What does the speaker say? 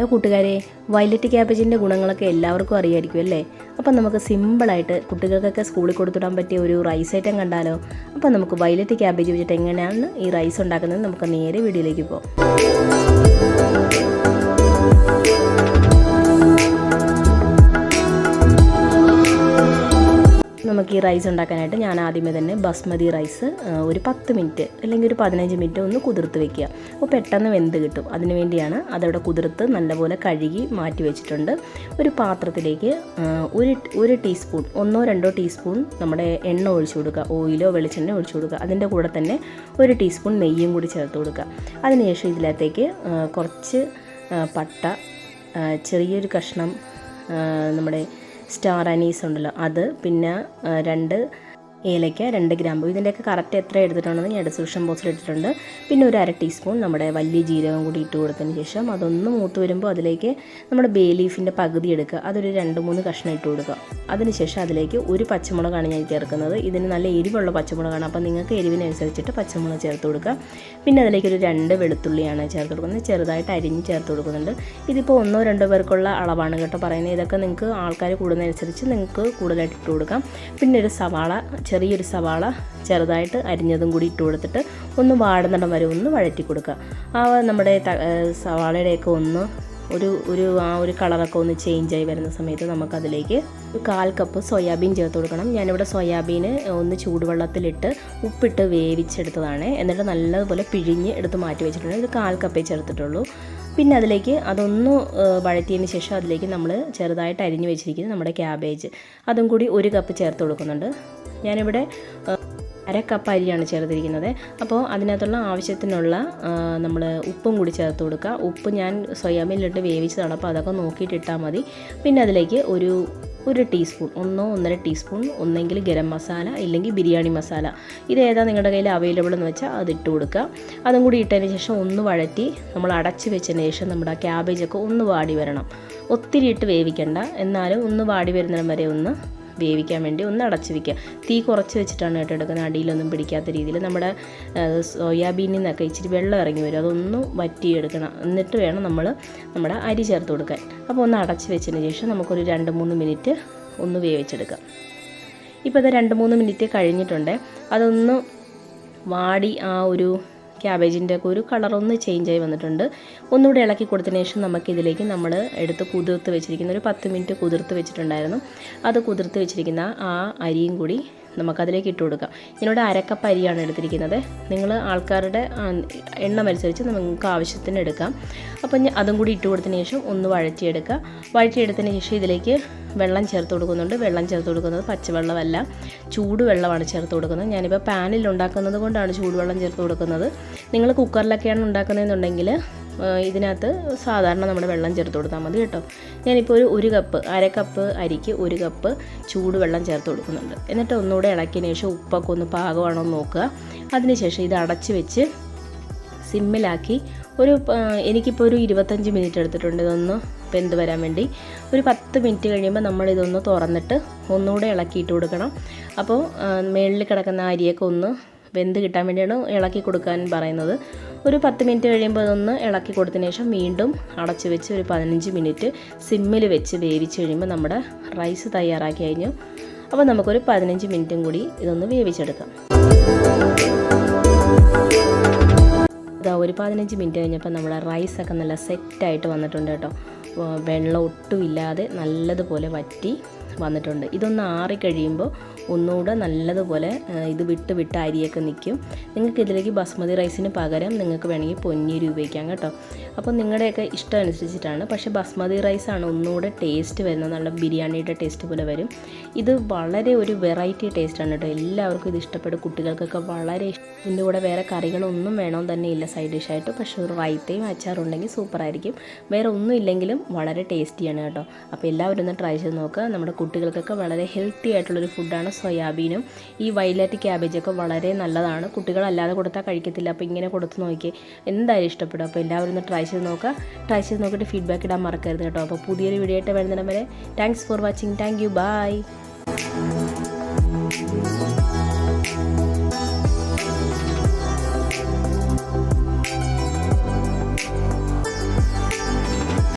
കൂട്ടുകാരെ വയലറ്റ് ക്യാബേജിന്റെ ഗുണങ്ങളൊക്കെ എല്ലാവർക്കും അറിയായിരിക്കും അല്ലേ? അപ്പം നമുക്ക് സിമ്പിളായിട്ട് കുട്ടികൾക്കൊക്കെ സ്കൂളിൽ കൊടുത്തിടാൻ പറ്റിയ ഒരു റൈസ് ഐറ്റം കണ്ടാലോ? അപ്പം നമുക്ക് വയലറ്റ് ക്യാബേജ് വെച്ചിട്ട് എങ്ങനെയാണ് ഈ റൈസ് ഉണ്ടാക്കുന്നത് നമുക്ക് നേരെ വീഡിയോയിലേക്ക് പോകാം. നമുക്ക് ഈ റൈസ് ഉണ്ടാക്കാനായിട്ട് ഞാൻ ആദ്യമേ തന്നെ ബസ്മതി റൈസ് ഒരു പത്ത് മിനിറ്റ് അല്ലെങ്കിൽ ഒരു പതിനഞ്ച് മിനിറ്റ് ഒന്ന് കുതിർത്ത് വെക്കുക. അപ്പോൾ പെട്ടെന്ന് വെന്ത് കിട്ടും. അതിന് വേണ്ടിയാണ് അതവിടെ കുതിർത്ത് നല്ലപോലെ കഴുകി മാറ്റി വെച്ചിട്ടുണ്ട്. ഒരു പാത്രത്തിലേക്ക് ഒരു ഒരു ടീസ്പൂൺ ഒന്നോ രണ്ടോ ടീസ്പൂൺ നമ്മുടെ എണ്ണ ഒഴിച്ചു കൊടുക്കുക. ഓയിലോ വെളിച്ചെണ്ണ ഒഴിച്ചു കൊടുക്കുക. അതിന്റെ കൂടെ തന്നെ ഒരു ടീസ്പൂൺ നെയ്യും കൂടി ചേർത്ത് കൊടുക്കുക. അതിനുശേഷം ഇതിനകത്തേക്ക് കുറച്ച് പട്ട ചെറിയൊരു കഷ്ണം നമ്മുടെ സ്റ്റാർ അനീസ് ഉണ്ടല്ലോ. അത് പിന്നെ രണ്ട് ഏലയ്ക്ക രണ്ട് ഗ്രാമ്പു ഇതിന്റെയൊക്കെ കറക്റ്റ് എത്ര എടുത്തിട്ടുണ്ടെന്ന് ഞാൻ ഡിസ്ക്രിപ്ഷൻ ബോക്സിൽ ഇട്ടിട്ടുണ്ട്. പിന്നെ ഒരു അര ടീസ്പൂൺ നമ്മുടെ വലിയ ജീരകം കൂടി ഇട്ട് കൊടുത്തതിന് ശേഷം അതൊന്ന് മൂത്ത് വരുമ്പോൾ അതിലേക്ക് നമ്മുടെ ബേ ലീഫിന്റെ പകുതി എടുക്കുക. അതൊരു രണ്ട് മൂന്ന് കഷ്ണം ഇട്ട് കൊടുക്കുക. അതിനുശേഷം അതിലേക്ക് ഒരു പച്ചമുളകാണ് ഞാൻ ചേർക്കുന്നത്. ഇതിന് നല്ല എരിവുള്ള പച്ചമുളകാണ്. അപ്പോൾ നിങ്ങൾക്ക് എരിവിനനുസരിച്ചിട്ട് പച്ചമുളക് ചേർത്ത് കൊടുക്കുക. പിന്നെ അതിലേക്ക് ഒരു രണ്ട് വെളുത്തുള്ളിയാണ് ചേർത്ത് കൊടുക്കുന്നത്. ചെറുതായിട്ട് അരിഞ്ഞ് ചേർത്ത് കൊടുക്കുന്നുണ്ട്. ഇതിപ്പോൾ ഒന്നോ രണ്ടോ പേർക്കുള്ള അളവാണ് കേട്ടോ പറയുന്നത്. ഇതൊക്കെ നിങ്ങൾക്ക് ആൾക്കാർ കൂടുന്നതനുസരിച്ച് നിങ്ങൾക്ക് കൂടുതലായിട്ട് ഇട്ട് കൊടുക്കാം. പിന്നെ ഒരു സവാള ചെറിയൊരു സവാള ചെറുതായിട്ട് അരിഞ്ഞതും കൂടി ഇട്ട് കൊടുത്തിട്ട് ഒന്ന് വാടുന്നിടം വരെ ഒന്ന് വഴറ്റി കൊടുക്കുക. ആ നമ്മുടെ സവാളയുടെയൊക്കെ ഒന്ന് ഒരു ഒരു ആ ഒരു കളറൊക്കെ ഒന്ന് ചേഞ്ച് ആയി വരുന്ന സമയത്ത് നമുക്കതിലേക്ക് കാൽ കപ്പ് സോയാബീൻ ചേർത്ത് കൊടുക്കണം. ഞാനിവിടെ സോയാബീന് ഒന്ന് ചൂടുവെള്ളത്തിലിട്ട് ഉപ്പിട്ട് വേവിച്ചെടുത്തതാണ്. എന്നിട്ട് നല്ലതുപോലെ പിഴിഞ്ഞ് എടുത്ത് മാറ്റി വെച്ചിട്ടുണ്ട്. ഇത് കാൽ കപ്പേ ചേർത്തിട്ടുള്ളൂ. പിന്നെ അതിലേക്ക് അതൊന്ന് വഴറ്റിയതിന് ശേഷം അതിലേക്ക് നമ്മൾ ചെറുതായിട്ട് അരിഞ്ഞു വെച്ചിരിക്കുന്നത് നമ്മുടെ ക്യാബേജ് അതും കൂടി ഒരു കപ്പ് ചേർത്ത് കൊടുക്കുന്നുണ്ട്. ഞാനിവിടെ അര കപ്പ് അരിയാണ് ചേർത്തിരിക്കുന്നത്. അപ്പോൾ അതിനകത്തുള്ള ആവശ്യത്തിനുള്ള നമ്മൾ ഉപ്പും കൂടി ചേർത്ത് കൊടുക്കുക. ഉപ്പ് ഞാൻ സോയാബീനിലിട്ട് വേവിച്ചതാണ്. അപ്പോൾ അതൊക്കെ നോക്കിയിട്ട് ഇട്ടാൽ മതി. പിന്നെ അതിലേക്ക് ഒരു ഒരു ടീസ്പൂൺ ഒന്നോ ഒന്നര ടീസ്പൂൺ ഒന്നെങ്കിൽ ഗരം മസാല ഇല്ലെങ്കിൽ ബിരിയാണി മസാല. ഇത് ഏതാ നിങ്ങളുടെ കയ്യിൽ അവൈലബിൾ എന്ന് വെച്ചാൽ അത് ഇട്ട് കൊടുക്കുക. അതും കൂടി ഇട്ടതിന് ശേഷം ഒന്ന് വഴറ്റി നമ്മൾ അടച്ച് വെച്ചതിന് ശേഷം നമ്മുടെ ക്യാബേജൊക്കെ ഒന്ന് വാടി വരണം. ഒത്തിരി ഇട്ട് വേവിക്കണ്ട. എന്നാലും ഒന്ന് വാടി വരുന്നിടം വരെ ഒന്ന് വേവിക്കാൻ വേണ്ടി ഒന്ന് അടച്ച് വെക്കുക. തീ കുറച്ച് വെച്ചിട്ടാണ് കേട്ടോ എടുക്കുന്നത്. അടിയിലൊന്നും പിടിക്കാത്ത രീതിയിൽ നമ്മുടെ സോയാബീനിൽ നിന്നൊക്കെ ഇച്ചിരി വെള്ളം ഇറങ്ങി വരും. അതൊന്ന് വറ്റിയെടുക്കണം. എന്നിട്ട് വേണം നമ്മൾ നമ്മുടെ അരി ചേർത്ത് കൊടുക്കാൻ. അപ്പോൾ ഒന്ന് അടച്ച് വെച്ചതിന് ശേഷം നമുക്കൊരു രണ്ട് മൂന്ന് മിനിറ്റ് ഒന്ന് വേവിച്ചെടുക്കാം. ഇപ്പോൾ അത് രണ്ട് മൂന്ന് മിനിറ്റ് കഴിഞ്ഞിട്ടുണ്ട്. അതൊന്ന് വാടി ആ ഒരു ക്യാബേജിന്റെ ഒക്കെ ഒരു കളറൊന്ന് ചേഞ്ച് ആയി വന്നിട്ടുണ്ട്. ഒന്നുകൂടി ഇളക്കി കൊടുത്തതിന് ശേഷം നമുക്കിതിലേക്ക് നമ്മൾ എടുത്ത് കുതിർത്ത് വെച്ചിരിക്കുന്ന ഒരു പത്ത് മിനിറ്റ് കുതിർത്ത് വെച്ചിട്ടുണ്ടായിരുന്നു. അത് കുതിർത്ത് വെച്ചിരിക്കുന്ന ആ അരിയും കൂടി നമുക്കതിലേക്ക് ഇട്ട് കൊടുക്കാം. ഇതിനോട് അരക്കപ്പ് അരിയാണ് എടുത്തിരിക്കുന്നത്. നിങ്ങൾ ആൾക്കാരുടെ എണ്ണം അനുസരിച്ച് നിങ്ങൾക്ക് ആവശ്യത്തിന് എടുക്കാം. അപ്പം അതും കൂടി ഇട്ട് കൊടുത്തതിന് ശേഷം ഒന്ന് വഴറ്റിയെടുക്കുക. വഴറ്റിയെടുത്തതിന് ശേഷം ഇതിലേക്ക് വെള്ളം ചേർത്ത് കൊടുക്കുന്നുണ്ട്. വെള്ളം ചേർത്ത് കൊടുക്കുന്നത് പച്ചവെള്ളമല്ല. ചൂടുവെള്ളമാണ് ചേർത്ത് കൊടുക്കുന്നത്. ഞാനിപ്പോൾ പാനിൽ ഉണ്ടാക്കുന്നത് കൊണ്ടാണ് ചൂടുവെള്ളം ചേർത്ത് കൊടുക്കുന്നത്. നിങ്ങൾ കുക്കറിലൊക്കെയാണ് ഉണ്ടാക്കുന്നതെന്നുണ്ടെങ്കിൽ ഇതിനകത്ത് സാധാരണ നമ്മുടെ വെള്ളം ചേർത്ത് കൊടുത്താൽ മതി കേട്ടോ. ഞാനിപ്പോൾ ഒരു ഒരു കപ്പ് അര കപ്പ് അരിക്ക് ഒരു കപ്പ് ചൂടുവെള്ളം ചേർത്ത് കൊടുക്കുന്നുണ്ട്. എന്നിട്ട് ഒന്നുകൂടെ ഇളക്കിയതിന് ശേഷം ഉപ്പൊക്കെ ഒന്ന് പാകമാണോ എന്ന് നോക്കുക. അതിനുശേഷം ഇത് അടച്ച് വെച്ച് സിമ്മിലാക്കി ഒരു എനിക്കിപ്പോൾ ഒരു ഇരുപത്തഞ്ച് മിനിറ്റ് എടുത്തിട്ടുണ്ട് ഇതൊന്ന് വെന്ത് വരാൻ വേണ്ടി. ഒരു പത്ത് മിനിറ്റ് കഴിയുമ്പോൾ നമ്മൾ ഇതൊന്ന് തുറന്നിട്ട് ഒന്നുകൂടെ ഇളക്കിയിട്ട് കൊടുക്കണം. അപ്പോൾ മേളിൽ കിടക്കുന്ന അരിയൊക്കെ ഒന്ന് വെന്ത് കിട്ടാൻ വേണ്ടിയാണ് ഇളക്കി കൊടുക്കാൻ പറയുന്നത്. ഒരു പത്ത് മിനിറ്റ് കഴിയുമ്പോൾ അതൊന്ന് ഇളക്കി കൊടുത്തതിന് ശേഷം വീണ്ടും അടച്ചു വെച്ച് ഒരു പതിനഞ്ച് മിനിറ്റ് സിമ്മിൽ വെച്ച് വേവിച്ച് കഴിയുമ്പോൾ നമ്മുടെ റൈസ് തയ്യാറാക്കി കഴിഞ്ഞു. അപ്പോൾ നമുക്കൊരു പതിനഞ്ച് മിനിറ്റും കൂടി ഇതൊന്ന് വേവിച്ചെടുക്കാം. ഇതാ ഒരു പതിനഞ്ച് മിനിറ്റ് കഴിഞ്ഞപ്പോൾ നമ്മുടെ റൈസൊക്കെ നല്ല സെറ്റായിട്ട് വന്നിട്ടുണ്ട് കേട്ടോ. വെള്ളം ഒട്ടും ഇല്ലാതെ നല്ലതുപോലെ വറ്റി വന്നിട്ടുണ്ട്. ഇതൊന്ന് ആറി കഴിയുമ്പോൾ ഒന്നുകൂടെ നല്ലതുപോലെ ഇത് വിട്ട് വിട്ട് അരിയൊക്കെ നിൽക്കും. നിങ്ങൾക്ക് ഇതിലേക്ക് ബസ്മതി റൈസിന് പകരം നിങ്ങൾക്ക് വേണമെങ്കിൽ പൊന്നിരി ഉപയോഗിക്കാം കേട്ടോ. അപ്പോൾ നിങ്ങളുടെയൊക്കെ ഇഷ്ടം അനുസരിച്ചിട്ടാണ്. പക്ഷേ ബസ്മതി റൈസാണ് ഒന്നുകൂടെ ടേസ്റ്റ് വരുന്നത്. നല്ല ബിരിയാണിയുടെ ടേസ്റ്റ് പോലെ വരും. ഇത് വളരെ ഒരു വെറൈറ്റി ടേസ്റ്റാണ് കേട്ടോ. എല്ലാവർക്കും ഇത് ഇഷ്ടപ്പെടും. കുട്ടികൾക്കൊക്കെ വളരെ ഇഷ്ടം ഇതിന്റെ കൂടെ വേറെ കറികളൊന്നും വേണമെന്ന് തന്നെ ഇല്ല സൈഡ് ഡിഷായിട്ട്. പക്ഷേ ഒരു റൈത്തയും അച്ചാറുണ്ടെങ്കിൽ സൂപ്പറായിരിക്കും. വേറെ ഒന്നും ഇല്ലെങ്കിലും വളരെ ടേസ്റ്റിയാണ് കേട്ടോ. അപ്പോൾ എല്ലാവരും ഒന്ന് ട്രൈ ചെയ്ത് നോക്കുക. നമ്മുടെ കുട്ടികൾക്കൊക്കെ വളരെ ഹെൽത്തി ആയിട്ടുള്ളൊരു ഫുഡാണ് സോയാബീനും ഈ വയലറ്റ് ക്യാബേജൊക്കെ വളരെ നല്ലതാണ്. കുട്ടികളല്ലാതെ കൊടുത്താൽ കഴിക്കത്തില്ല. അപ്പോൾ ഇങ്ങനെ കൊടുത്ത് നോക്കി. എന്തായാലും ഇഷ്ടപ്പെടും. അപ്പോൾ എല്ലാവരും ഒന്ന് ട്രൈ ചെയ്ത് നോക്കുക. ട്രൈ ചെയ്ത് നോക്കിയിട്ട് ഫീഡ്ബാക്ക് ഇടാൻ മറക്കരുത് കേട്ടോ. അപ്പോൾ പുതിയൊരു വീഡിയോ ആയിട്ട് വരുന്നിടം വരെ thanks for watching thank you bye